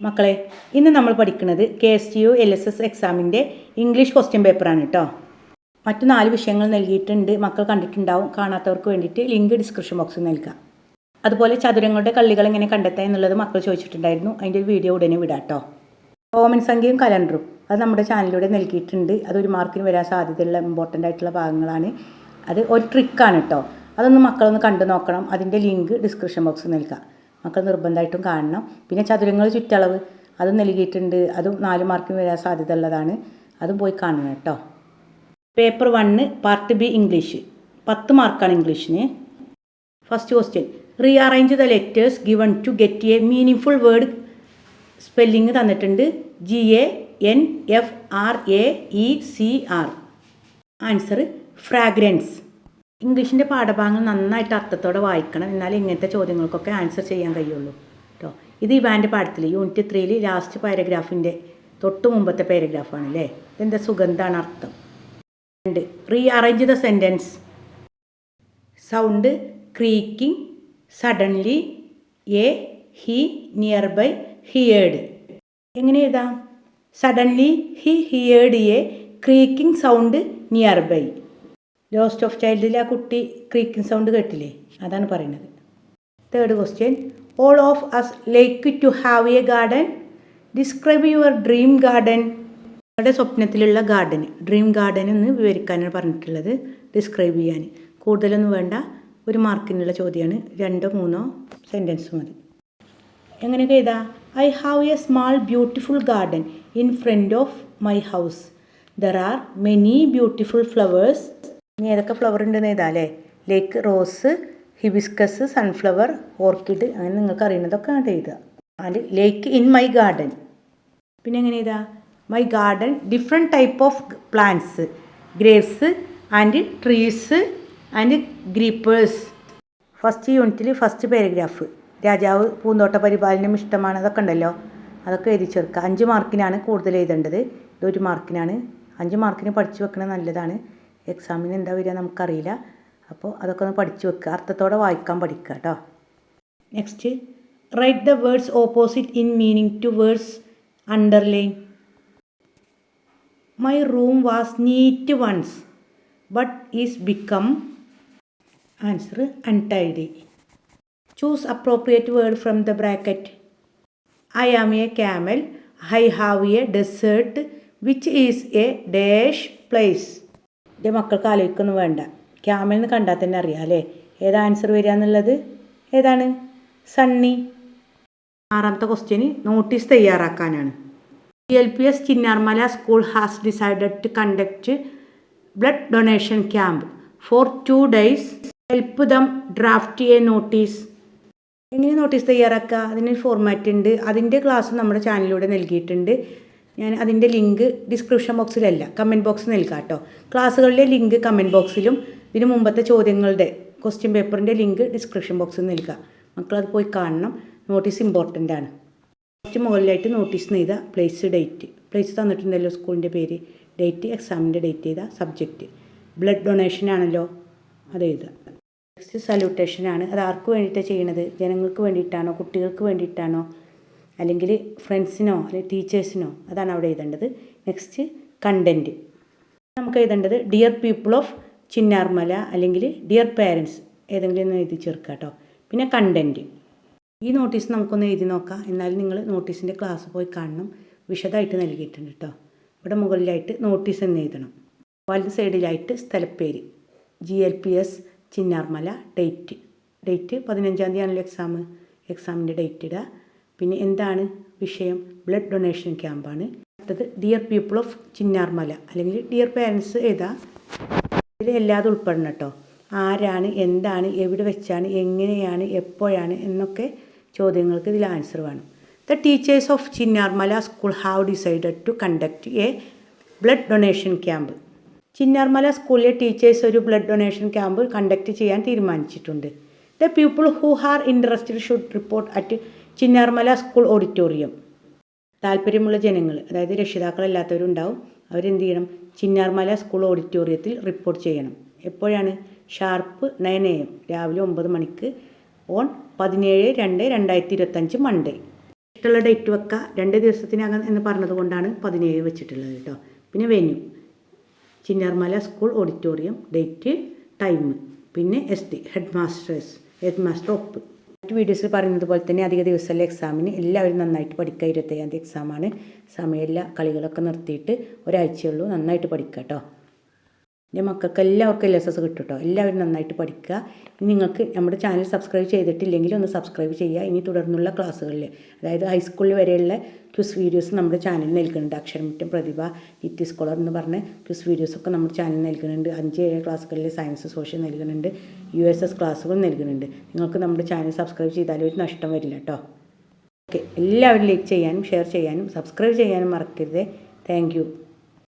മക്കളെ ഇന്ന് നമ്മൾ പഠിക്കുന്നത് K S T U L S S എക്സാമിന്റെ ഇംഗ്ലീഷ് ക്വസ്റ്റ്യൻ പേപ്പറാണ് കേട്ടോ മറ്റു നാല് വിഷയങ്ങൾ നൽകിയിട്ടുണ്ട്. മക്കൾ കണ്ടിട്ടുണ്ടാവും. കാണാത്തവർക്ക് വേണ്ടിയിട്ട് ലിങ്ക് ഡിസ്ക്രിപ്ഷൻ ബോക്സിൽ നൽകാം. അതുപോലെ ചതുരങ്ങളുടെ കള്ളികൾ എങ്ങനെ കണ്ടെത്താം എന്നുള്ളത് മക്കൾ ചോദിച്ചിട്ടുണ്ടായിരുന്നു. അതിന്റെ ഒരു വീഡിയോ ഉടനെ വിടാം കേട്ടോ റോമൻ സംഖ്യയും കലണ്ടറും. അത് നമ്മുടെ ചാനലിലൂടെ നൽകിയിട്ടുണ്ട്. അത് ഒരു മാർക്കിന് വരാൻ സാധ്യതയുള്ള ഇമ്പോർട്ടന്റ് ആയിട്ടുള്ള ഭാഗങ്ങളാണ്. അത് ഒരു ട്രിക്കാണ് കേട്ടോ അതൊന്ന് മക്കളൊന്ന് കണ്ടു നോക്കണം. അതിന്റെ ലിങ്ക് ഡിസ്ക്രിപ്ഷൻ ബോക്സിൽ നൽകാം. മക്കൾ നിർബന്ധമായിട്ടും കാണണം. പിന്നെ ചതുരങ്ങൾ ചുറ്റളവ് അതും നൽകിയിട്ടുണ്ട്. അതും നാല് മാർക്കിന് വരാൻ സാധ്യത ഉള്ളതാണ് അതും പോയി കാണണം കേട്ടോ. Paper one part B English പത്ത് മാർക്കാണ് ഇംഗ്ലീഷിന് first question rearrange the letters given to get a meaning word spelling തന്നിട്ടുണ്ട്. G A N F R A E C R answer fragrance ഇംഗ്ലീഷിന്റെ പാഠഭാഗങ്ങൾ നന്നായിട്ട് അർത്ഥത്തോടെ വായിക്കണം. എന്നാലേ ഇങ്ങനത്തെ ചോദ്യങ്ങൾക്കൊക്കെ ആൻസർ ചെയ്യാൻ കഴിയുള്ളൂ കേട്ടോ ഇത് ഇവാന്റെ പാഠത്തിൽ യൂണിറ്റ് ത്രീയിൽ ലാസ്റ്റ് പാരഗ്രാഫിന്റെ തൊട്ട് മുമ്പത്തെ പാരഗ്രാഫാണ് അല്ലേ ഇതെന്താ സുഗന്ധാണ് അർത്ഥം? രണ്ട്. Rearrange the sentence sound creaking suddenly a he nearby heard എങ്ങനെ എഴുതാം? Suddenly he heard a creaking sound nearby lost of ചൈൽഡിൽ ആ കുട്ടി ക്രീക്കിംഗ് സൗണ്ട് കേട്ടില്ലേ? അതാണ് പറയുന്നത്. Third question all of us like to have a garden describe your dream garden നിങ്ങളുടെ സ്വപ്നത്തിലുള്ള garden dream garden എന്ന് വിവരിക്കാനാണ് പറഞ്ഞിട്ടുള്ളത്. ഡിസ്ക്രൈബ് ചെയ്യാൻ. കൂടുതലൊന്നും വേണ്ട. ഒരു മാർക്കിനുള്ള ചോദ്യമാണ് രണ്ടോ മൂന്നോ സെന്റൻസ് മതി. എങ്ങനെയൊക്കെ എഴുതാ I have a small beautiful garden in front of my house there are many beautiful flowers ഇനി ഏതൊക്കെ ഫ്ലവർ ഉണ്ടെന്ന് എഴുതാം അല്ലേ? Like rose hibiscus sunflower orchid അങ്ങനെ നിങ്ങൾക്ക് അറിയുന്നതൊക്കെ ആണ് എഴുതുക. And like in my garden പിന്നെ എങ്ങനെ എഴുതാ? My garden different type of plants grapes and trees and creepers first യൂണിറ്റിൽ ഫസ്റ്റ് പാരഗ്രാഫ് രാജാവ് പൂന്തോട്ട പരിപാലനം ഇഷ്ടമാണ് അതൊക്കെ ഉണ്ടല്ലോ. അതൊക്കെ എഴുതി ചേർക്കുക. അഞ്ച് മാർക്കിനാണ് കൂടുതൽ എഴുതേണ്ടത്. ഒരു മാർക്കിനാണ് അഞ്ച് മാർക്കിന് പഠിച്ചു വെക്കണത് നല്ലതാണ്. എക്സാമിന് എന്താ വരിക നമുക്കറിയില്ല. അപ്പോൾ അതൊക്കെ ഒന്ന് പഠിച്ചു വെക്കുക. അർത്ഥത്തോടെ വായിക്കാൻ പഠിക്കുക കേട്ടോ. Next write the words opposite in meaning to words underline my room was neat once but is become answer untidy choose appropriate word from the bracket I am a camel I have a desert which is a dash place എന്റെ മക്കൾക്ക് ആലോചിക്കൊന്നും വേണ്ട. ക്യാമിൽ നിന്ന് കണ്ടാൽ തന്നെ അറിയാം അല്ലേ? ഏതാ answer വരിക എന്നുള്ളത്? ഏതാണ്? സണ്ണി ആറാമത്തെ ക്വസ്റ്റ്യന് notice തയ്യാറാക്കാനാണ്. G L P S Chinnarmala school has decided to conduct blood donation camp for two days help them draft a notice എങ്ങനെ നോട്ടീസ് തയ്യാറാക്കുക? അതിനൊരു ഫോർമാറ്റ് ഉണ്ട്. അതിന്റെ ക്ലാസ് നമ്മുടെ ചാനലിലൂടെ നൽകിയിട്ടുണ്ട്. ഞാൻ അതിന്റെ ലിങ്ക് ഡിസ്ക്രിപ്ഷൻ ബോക്സിലല്ല കമന്റ് ബോക്സിൽ നൽകാം കേട്ടോ. ക്ലാസ്സുകളുടെ ലിങ്ക് കമന്റ് ബോക്സിലും ഇതിന് മുമ്പത്തെ ചോദ്യങ്ങളുടെ ക്വസ്റ്റ്യൻ പേപ്പറിന്റെ ലിങ്ക് ഡിസ്ക്രിപ്ഷൻ ബോക്സിൽ നൽകാം മക്കളത് പോയി കാണണം. നോട്ടീസ് ഇമ്പോർട്ടന്റ് ആണ്. ഫസ്റ്റ് മുകളിലായിട്ട് നോട്ടീസ് ചെയ്ത പ്ലേസ് ഡേറ്റ് പ്ലേസ് തന്നിട്ടുണ്ടല്ലോ സ്കൂളിന്റെ പേര്. ഡേറ്റ് എക്സാമിന്റെ ഡേറ്റ് ചെയ്ത സബ്ജക്റ്റ് ബ്ലഡ് ഡൊണേഷൻ ആണല്ലോ അത് എഴുതുക നെക്സ്റ്റ് സല്യൂട്ടേഷനാണ് അത് ആർക്ക് വേണ്ടിയിട്ടാണ് ചെയ്യണത്? ജനങ്ങൾക്ക് വേണ്ടിയിട്ടാണോ? കുട്ടികൾക്ക് വേണ്ടിയിട്ടാണോ? അല്ലെങ്കിൽ ഫ്രണ്ട്സിനോ അല്ലെങ്കിൽ ടീച്ചേഴ്സിനോ അതാണ് അവിടെ എഴുതേണ്ടത്. നെക്സ്റ്റ് കണ്ടന്റ് നമുക്ക് എഴുതേണ്ടത് ഡിയർ പീപ്പിൾ ഓഫ് ചിന്നാർമല അല്ലെങ്കിൽ ഡിയർ പേരൻസ് ഏതെങ്കിലും ഒന്ന് എഴുതി ചേർക്കുക കേട്ടോ പിന്നെ കണ്ടന്റ് ഈ നോട്ടീസ് നമുക്കൊന്ന് എഴുതി നോക്കാം. എന്നാലും നിങ്ങൾ നോട്ടീസിന്റെ ക്ലാസ് പോയി കാണണം. വിശദമായിട്ട് നൽകിയിട്ടുണ്ട് കേട്ടോ ഇവിടെ മുകളിലായിട്ട് നോട്ടീസ് എന്ന് എഴുതണം. വലത് സൈഡിലായിട്ട് സ്ഥലപ്പേര്. G L P S Chinnarmala date date പതിനഞ്ചാം തീയതി ആണല്ലോ എക്സാം എക്സാമിന്റെ ഡേറ്റ് ഇടുക. പിന്നെ എന്താണ് വിഷയം? ബ്ലഡ് ഡൊണേഷൻ ക്യാമ്പാണ് അടുത്തത് ഡിയർ പീപ്പിൾ ഓഫ് ചിന്നാർമല അല്ലെങ്കിൽ ഡിയർ പേരൻസ് ഏതാ? ഇതിൽ എല്ലാതും ഉൾപ്പെടണം കേട്ടോ. ആരാണ് എന്താണ് എവിടെ വെച്ചാണ് എങ്ങനെയാണ് എപ്പോഴാണ് എന്നൊക്കെ ചോദ്യങ്ങൾക്ക് ഇതിൽ ആൻസർ വേണം. The teachers of Chinnarmala school have decided to conduct a blood donation camp Chinnarmala സ്കൂളിലെ ടീച്ചേഴ്സ് ഒരു ബ്ലഡ് ഡൊണേഷൻ ക്യാമ്പ് കണ്ടക്ട് ചെയ്യാൻ തീരുമാനിച്ചിട്ടുണ്ട്. The people who are interested should report at Chinnarmala school auditorium. താല്പര്യമുള്ള ജനങ്ങൾ അതായത് രക്ഷിതാക്കളല്ലാത്തവരുണ്ടാവും. അവരെന്ത് ചെയ്യണം? ചിന്നാർമല സ്കൂൾ ഓഡിറ്റോറിയത്തിൽ റിപ്പോർട്ട് ചെയ്യണം. എപ്പോഴാണ്? ഷാർപ്പ് നയൻ എ എം രാവിലെ ഒമ്പത് മണിക്ക് ഓൺ പതിനേഴ് രണ്ട് രണ്ടായിരത്തി ഇരുപത്തഞ്ച് മൺഡേ. ഇഷ്ടമുള്ള ഡേറ്റ് വെക്കുക രണ്ട് ദിവസത്തിനകം എന്ന് പറഞ്ഞതുകൊണ്ടാണ് പതിനേഴ് വെച്ചിട്ടുള്ളത് കേട്ടോ. പിന്നെ venue. Chinnarmala school auditorium date time. പിന്നെ S D head masters head master ഒപ്പ്. മറ്റ് വീഡിയോസിൽ പറയുന്നത് പോലെ തന്നെ അധിക ദിവസമല്ല എക്സാമിന് എല്ലാവരും നന്നായിട്ട് പഠിക്കുക. ഇരുപത്തയ്യാം തീയതി എക്സാമാണ് സമയമില്ല. കളികളൊക്കെ നിർത്തിയിട്ട് ഒരാഴ്ചയുള്ളൂ നന്നായിട്ട് പഠിക്കുക കേട്ടോ എന്റെ മക്കൾക്ക് എല്ലാവർക്കും എൽ എസ് എസ് എല്ലാവരും നന്നായിട്ട് പഠിക്കുക. നിങ്ങൾക്ക് നമ്മുടെ ചാനൽ സബ്സ്ക്രൈബ് ചെയ്തിട്ടില്ലെങ്കിൽ ഒന്ന് സബ്സ്ക്രൈബ് ചെയ്യുക. ഇനി തുടർന്നുള്ള ക്ലാസ്സുകളിൽ അതായത് ഹൈസ്കൂളിൽ വരെയുള്ള ക്വിസ് വീഡിയോസ് നമ്മുടെ ചാനൽ നൽകുന്നുണ്ട്. അക്ഷരമുറ്റം പ്രതിഭ നിത്യ സ്കോളർ എന്ന് പറഞ്ഞ ക്വിസ് വീഡിയോസൊക്കെ നമ്മുടെ ചാനൽ നൽകുന്നുണ്ട്. അഞ്ച് ഏഴ് ക്ലാസ്സുകളിൽ സയൻസ് സോഷ്യൽ നൽകുന്നുണ്ട്. യു എസ് എസ് ക്ലാസ്സുകൾ നൽകുന്നുണ്ട്. നിങ്ങൾക്ക് നമ്മുടെ ചാനൽ സബ്സ്ക്രൈബ് ചെയ്താലും ഒരു നഷ്ടം വരില്ല കേട്ടോ ഓക്കെ എല്ലാവരും ലൈക്ക് ചെയ്യാനും ഷെയർ ചെയ്യാനും സബ്സ്ക്രൈബ് ചെയ്യാനും മറക്കരുത്. താങ്ക്